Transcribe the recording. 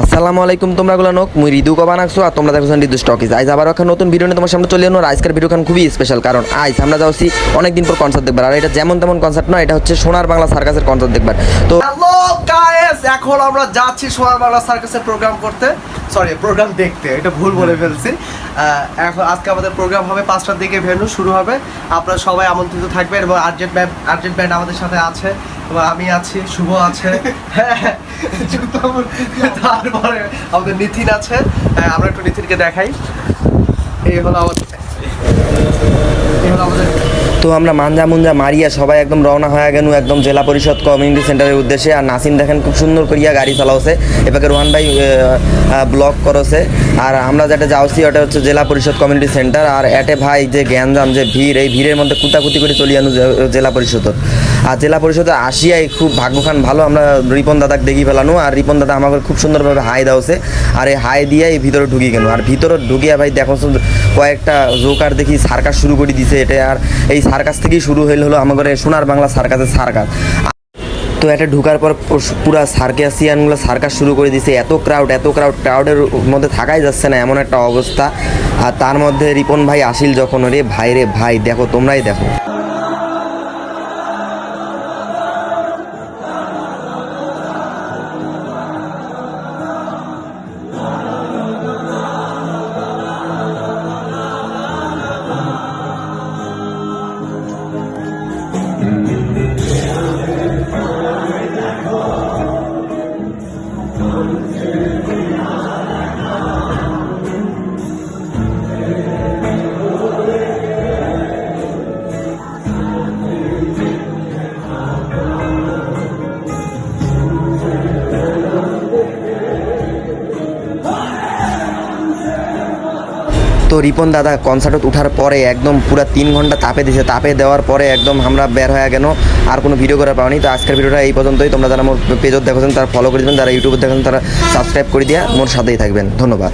আসসালামু আলাইকুম তোমরা গুলো নোক মুই রিদু কবা নাকছো আর তোমরা দেখছ রিদু স্টকিজ আজ আবার একটা নতুন ভিডিও নিয়ে তোমার সামনে চলে এলো আজকের ভিডিওখান খুবই স্পেশাল কারণ আজ আমরা যাচ্ছি অনেকদিন পর কনসার্ট দেখবার। আর এটা যেমন তেমন কনসার্ট নয় এটা হচ্ছে সোনার বাংলা সার্কাসের কনসার্ট দেখবার। তো এখন আমরা যাচ্ছি সোনার বাংলা সার্কাসের প্রোগ্রাম করতে। সরি প্রোগ্রাম দেখতে এটা ভুল বলে ফেলছি। এখন আজকে আমাদের প্রোগ্রাম হবে পাঁচটার দিকে ভেন্যু শুরু হবে। আপনারা সবাই আমন্ত্রিত থাকবেন এবং আর্জেন্ট ব্যান্ড আর্জেন্ট ব্যান্ড আমাদের সাথে আছে। এবং আমি আছি শুভ আছে। হ্যাঁ, তারপরে আমাদের নিতিন আছে। হ্যাঁ, আমরা একটু নিতিনকে দেখাই। এই হলো আমাদের এই হলো আমাদের তো আমরা মাঞ্জা মুঞ্জা মারিয়া সবাই একদম রওনা হয়ে গেল একদম জেলা পরিষদ কমিউনিটি সেন্টারের উদ্দেশ্যে। আর নাসিম দেখেন খুব সুন্দর করিয়া গাড়ি চালাওছে। এবারে রোহান ভাই ব্লক করছে। আর আমরা যেটা যাওছি, ওটা হচ্ছে জেলা পরিষদ কমিউনিটি সেন্টার আর এটে ভাই যে জ্ঞানজাম যে ভিড়, এই ভিড়ের মধ্যে কুতাকুতি করে চলি আনু জেলা পরিষদ আর জেলা পরিষদে আসিয়াই খুব ভাগ্যখান ভালো, আমরা রিপন দাদাক দেখি ফেলানো। আর রিপন দাদা আমাকে খুব সুন্দরভাবে হাই দাওছে। আর এই হাই দিয়েই ভিতরে ঢুকি গেল আর ভিতরে ঢুকিয়া ভাই দেখো, কয়েকটা জোকার দেখি সার্কাস শুরু করে দিছে। এটা আর এই সার্কাস থেকেই শুরু হইল হলো আমাদের সোনার বাংলা সার্কাসের সার্কাস তো এটা ঢুকার পর পুরো- সার্কাসিয়ানগুলো সার্কাস শুরু করে দিছে। এত ক্রাউড এত ক্রাউড ক্রাউডের মধ্যে থাকাই যাচ্ছে না এমন একটা অবস্থা। আর তার মধ্যে রিপন ভাই আসিল যখন রে ভাই রে ভাই, দেখো, তোমরাই দেখো। তো রিপন দাদা কনসার্টত উঠার পরে একদম পুরা তিন ঘণ্টা তাপে দিছে। তাপে দেওয়ার পরে একদম আমরা বের হয়ে কেন আর কোনো ভিডিও করা পাওনি তো আজকের ভিডিওটা এই পর্যন্তই। তোমরা যারা মোর পেজত দেখেছেন, তারা ফলো করে দেবেন। যারা ইউটিউবে দেখেন তারা সাবস্ক্রাইব করে দিয়া মোর সাথেই থাকবেন। ধন্যবাদ।